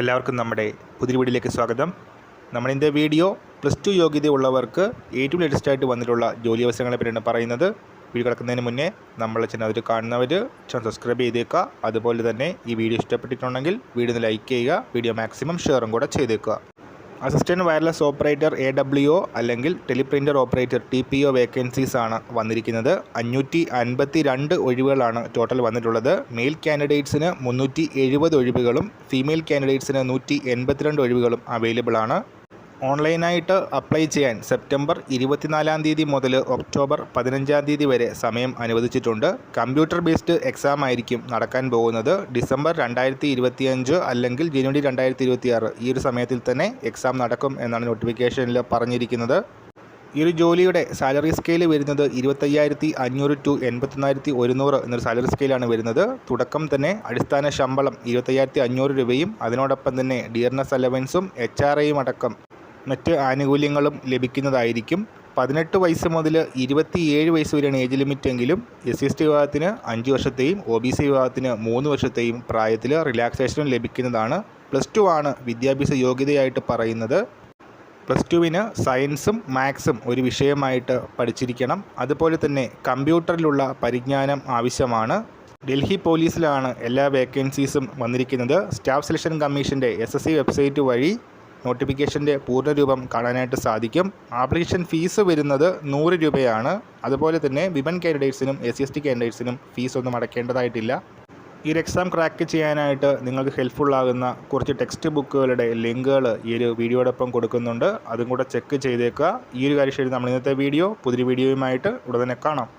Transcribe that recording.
എല്ലാവർക്കും നമ്മുടെ പുതിയ വീഡിയോയിലേക്ക് സ്വാഗതം. നമ്മളിന്റെ വീഡിയോ പ്ലസ് ടു യോഗ്യതയുള്ളവർക്ക് ഏറ്റവും ലേറ്റസ്റ്റ് ആയിട്ട് വന്നിട്ടുള്ള ജോലി അവസരങ്ങളെ പറ്റിയാണ് പറയുന്നത്. വീഡിയോ കിടക്കുന്നതിന് മുന്നേ നമ്മൾ ചാനൽ അതിൽ കാണുന്നവർ ചാനൽ സബ്സ്ക്രൈബ് ചെയ്തേക്കുക. അതുപോലെ തന്നെ ഈ വീഡിയോ ഇഷ്ടപ്പെട്ടിട്ടുണ്ടെങ്കിൽ വീഡിയോ ലൈക്ക് ചെയ്യുക വീഡിയോ മാക്സിമം ഷെയറും കൂടെ ചെയ്തേക്കുക. Assistant wireless operator A W O അല്ലെങ്കിൽ teleprinter operator T P O vacancies ആണ് വന്നിരിക്കുന്നത്. അഞ്ഞൂറ്റി അൻപത്തി രണ്ട് ഒഴിവുകളാണ് ടോട്ടൽ വന്നിട്ടുള്ളത്. മെയിൽ കാൻഡിഡേറ്റ്സിന് മുന്നൂറ്റി എഴുപത് ഒഴിവുകളും ഫീമെയിൽ കാൻഡിഡേറ്റ്സിന് നൂറ്റി എൺപത്തിരണ്ട് ഒഴിവുകളും അവൈലബിൾ ആണ്. ഓൺലൈനായിട്ട് അപ്ലൈ ചെയ്യാൻ സെപ്റ്റംബർ ഇരുപത്തിനാലാം തീയതി മുതൽ ഒക്ടോബർ പതിനഞ്ചാം തീയതി വരെ സമയം അനുവദിച്ചിട്ടുണ്ട്. കമ്പ്യൂട്ടർ ബേസ്ഡ് എക്സാം ആയിരിക്കും നടക്കാൻ പോകുന്നത്. ഡിസംബർ രണ്ടായിരത്തി ഇരുപത്തിയഞ്ച് അല്ലെങ്കിൽ ജനുവരി രണ്ടായിരത്തി ഇരുപത്തിയാറ് ഈ ഒരു സമയത്തിൽ തന്നെ എക്സാം നടക്കും എന്നാണ് നോട്ടിഫിക്കേഷനിൽ പറഞ്ഞിരിക്കുന്നത്. ഈ ഒരു ജോലിയുടെ സാലറി സ്കെയിൽ വരുന്നത് ഇരുപത്തയ്യായിരത്തി അഞ്ഞൂറ് ടു എൺപത്തിനായിരത്തി ഒരുന്നൂറ് എന്നൊരു സാലറി സ്കെയിലാണ് വരുന്നത്. തുടക്കം തന്നെ അടിസ്ഥാന ശമ്പളം ഇരുപത്തയ്യായിരത്തി അഞ്ഞൂറ് രൂപയും അതിനോടൊപ്പം തന്നെ ഡിയർനെസ് അലവൻസും എച്ച് ആർ ഐയും അടക്കം മറ്റ് ആനുകൂല്യങ്ങളും ലഭിക്കുന്നതായിരിക്കും. പതിനെട്ട് വയസ്സ് മുതൽ ഇരുപത്തിയേഴ് വയസ്സ് വരെയാണ് ഏജ് ലിമിറ്റ് എങ്കിലും എസ് എസ് ടി വിഭാഗത്തിന് അഞ്ച് വർഷത്തെയും ഒ ബി സി വിഭാഗത്തിന് മൂന്ന് വർഷത്തെയും പ്രായത്തിൽ റിലാക്സേഷനും ലഭിക്കുന്നതാണ്. പ്ലസ് ടു ആണ് വിദ്യാഭ്യാസ യോഗ്യതയായിട്ട് പറയുന്നത്. പ്ലസ് ടുവിന് സയൻസും മാത്സും ഒരു വിഷയമായിട്ട് പഠിച്ചിരിക്കണം. അതുപോലെ തന്നെ കമ്പ്യൂട്ടറിലുള്ള പരിജ്ഞാനം ആവശ്യമാണ്. ഡൽഹി പോലീസിലാണ് എല്ലാ വേക്കൻസീസും വന്നിരിക്കുന്നത്. സ്റ്റാഫ് സെലക്ഷൻ കമ്മീഷന്റെ എസ് എസ് സി വെബ്സൈറ്റ് വഴി നോട്ടിഫിക്കേഷന്റെ പൂർണരൂപം കാണാനായിട്ട് സാധിക്കും. ആപ്ലിക്കേഷൻ ഫീസ് വരുന്നത് നൂറ് രൂപയാണ്. അതുപോലെ തന്നെ വിമൻ കാൻഡിഡേറ്റ്സിനും എസ് സി എസ് ടി കാൻഡിഡേറ്റ്സിനും ഫീസൊന്നും അടയ്ക്കേണ്ടതായിട്ടില്ല. ഈ ഒരു എക്സാം ക്രാക്ക് ചെയ്യാനായിട്ട് നിങ്ങൾക്ക് ഹെൽപ്ഫുള്ളാകുന്ന കുറച്ച് ടെക്സ്റ്റ് ബുക്കുകളുടെ ലിങ്കുകൾ ഈ ഒരു വീഡിയോടൊപ്പം കൊടുക്കുന്നുണ്ട്. അതും കൂടെ ചെക്ക് ചെയ്തേക്കുക. ഈ ഒരു കാര്യം ശരി നമ്മൾ ഇന്നത്തെ വീഡിയോ പുതിയ വീഡിയോയുമായിട്ട് ഉടനെ കാണാം.